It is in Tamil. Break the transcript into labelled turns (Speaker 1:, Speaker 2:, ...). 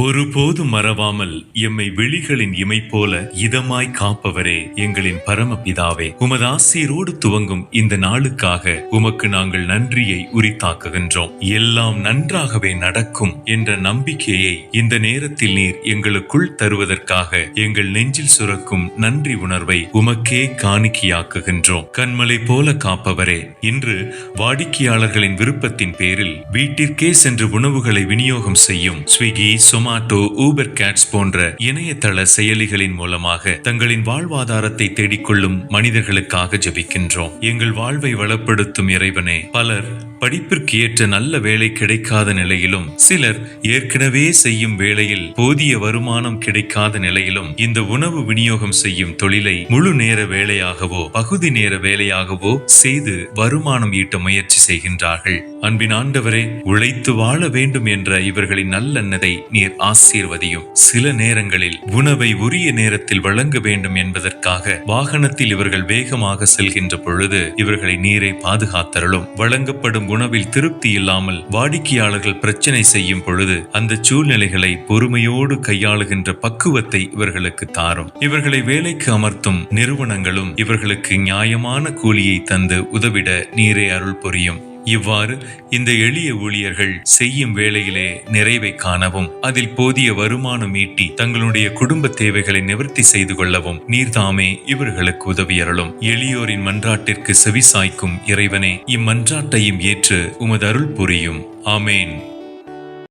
Speaker 1: ஒருபோதும் மறவாமல் எம்மை விழிகளின் இமை போல இதமாய் காப்பவரே எங்களின் பரமபிதாவே. உமது ஆசீரோடு துவங்கும் இந்த நாளுக்காக உமக்கு நாங்கள் நன்றியை உரித்தாக்குகின்றோம். எல்லாம் நன்றாகவே நடக்கும் என்ற நம்பிக்கையை இந்த நேரத்தில் நீர் எங்களுக்குள் தருவதற்காக எங்கள் நெஞ்சில் சுரக்கும் நன்றி உணர்வை உமக்கே காணிக்கையாக்குகின்றோம். கண்மலை போல காப்பவரே இன்று வாடிக்கையாளர்களின் விருப்பத்தின் பேரில் வீட்டிற்கே சென்று உணவுகளை விநியோகம் செய்யும் ஸ்விக்கி சொமாட்டோ ஊபர் கேட்ஸ் போன்ற இணையதள செயலிகளின் மூலமாக தங்களின் வாழ்வாதாரத்தை தேடிக்கொள்ளும் மனிதர்களுக்காக ஜபிக்கின்றோம். எங்கள் வாழ்வை வளப்படுத்தும் இறைவனே பலர் படிப்பிற்கு ஏற்ற நல்ல வேலை கிடைக்காத நிலையிலும் சிலர் ஏற்கனவே செய்யும் வேளையில் போதிய வருமானம் கிடைக்காத நிலையிலும் இந்த உணவு விநியோகம் செய்யும் தொழிலை முழு நேர வேலையாகவோ பகுதி நேர வேலையாகவோ செய்து வருமானம் ஈட்ட முயற்சி செய்கின்றார்கள். அன்பின் ஆண்டவரே உழைத்து வாழ வேண்டும் என்ற இவர்களின் நல்லெண்ணதை நீர் ஆசீர்வதியும். சில நேரங்களில் உணவை உரிய நேரத்தில் வழங்க வேண்டும் என்பதற்காக வாகனத்தில் இவர்கள் வேகமாக செல்கின்ற பொழுது இவர்களை நீரை பாதுகாத்தருளும். வழங்கப்படும் உணவில் திருப்தி இல்லாமல் வாடிக்கையாளர்கள் பிரச்சனை செய்யும் பொழுது அந்த சூழ்நிலைகளை பொறுமையோடு கையாளுகின்ற பக்குவத்தை இவர்களுக்கு தாரும். இவர்களை வேலைக்கு அமர்த்தும் நிறுவனங்களும் இவர்களுக்கு நியாயமான கூலியை தந்து உதவிட நீரே அருள் புரியும். இவ்வாறு இந்த எளிய ஊழியர்கள் செய்யும் வேளையிலே நிறைவை காணவும் அதில் போதிய வருமானம் ஈட்டி தங்களுடைய குடும்ப தேவைகளை நிவர்த்தி செய்து கொள்ளவும் நீர்தாமே இவர்களுக்கு உதவியருளும். எளியோரின் மன்றாட்டிற்கு செவிசாய்க்கும் இறைவனே இம்மன்றாட்டையும் ஏற்று உமது அருள் புரியும். ஆமேன்.